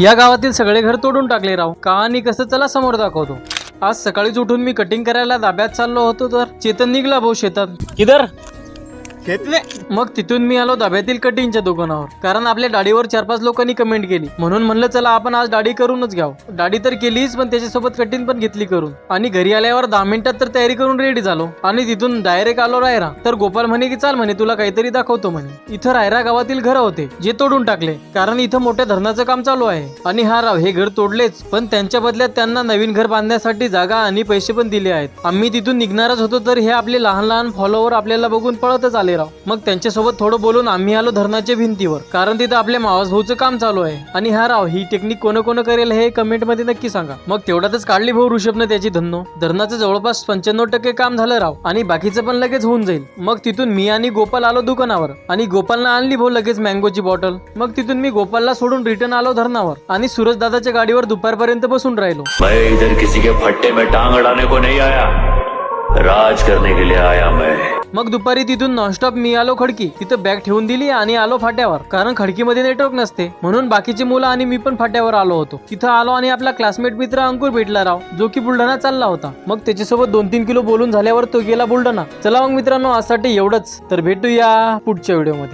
या गावातील सगळे घर तोडून टाकले राव. का आणि कसं चला समोर दाखवतो. आज सकाळीच उठून मी कटिंग करायला दाब्यात चाललो होतो तर चेतन निघला भाऊ शेतात. किधर? घेतले मग तिथून मी आलो दाब्यातील कटिंगच्या दुकानावर. कारण आपल्या दाढीवर चार पाच लोकांनी कमेंट केली. म्हणून म्हणलं चला आपण आज दाढी करूनच घ्याव. दाढी तर केलीच पण त्याच्यासोबत कटिंग पण घेतली करून. आणि घरी आल्यावर दहा मिनिटात तर तयारी करून रेडी झालो. आणि तिथून डायरेक्ट आलो रायरा. तर गोपाल म्हणे की चाल म्हणे तुला काहीतरी दाखवतो म्हणे. इथं रायरा गावातील घर होते जे तोडून टाकले. कारण इथं मोठ्या धरणाचं काम चालू आहे. आणि हा राव हे घर तोडलेच. पण त्यांच्या बदल्यात त्यांना नवीन घर बांधण्यासाठी जागा आणि पैसे पण दिले आहेत. आम्ही तिथून निघणारच होतो तर हे आपले लहान लहान फॉलोवर आपल्याला बघून पळतच आले भालेराव मग त्यांच्यासोबत थोडं बोलून आम्ही आलो धरणाच्या भिंतीवर. कारण तिथं आपल्या मावस भाऊचं काम चालू आहे. आणि हा राव ही टेक्निक कोण कोण करेल हे कमेंटमध्ये नक्की सांगा. मग तेवढ्यातच काढली भाऊ ऋषभनं त्याची धन्नो. धरणाचं जवळपास पंच्याण्णव टक्के काम झालं राव. आणि बाकीचं पण लगेच होऊन जाईल. मग तिथून मी आणि गोपाल आलो दुकानावर. आणि गोपालनं आणली भाऊ लगेच मँगोची बॉटल. मग तिथून मी गोपालला सोडून रिटर्न आलो धरणावर. आणि सूरज दादाच्या गाडीवर दुपारपर्यंत बसून राहिलो. मैं इधर किसी के फट्टे में टांग अड़ाने को नहीं आया। राज करने के लिए आया मैं। मग दुपारी तिथून नॉनस्टॉप मी आलो खडकी. तिथं बॅग ठेवून दिली आणि आलो फाट्यावर. कारण खडकीमध्ये नेटवर्क नसते. म्हणून बाकीची मुलं आणि मी पण फाट्यावर आलो होतो. तिथं आलो आणि आपला क्लासमेट मित्र अंकुर भेटला राव जो की बुलढाणा चालला होता. मग त्याच्यासोबत दोन तीन किलो बोलून झाल्यावर तो गेला बुलढाणा. चला मग मित्रांनो आजसाठी एवढंच. तर भेटूया पुढच्या व्हिडिओमध्ये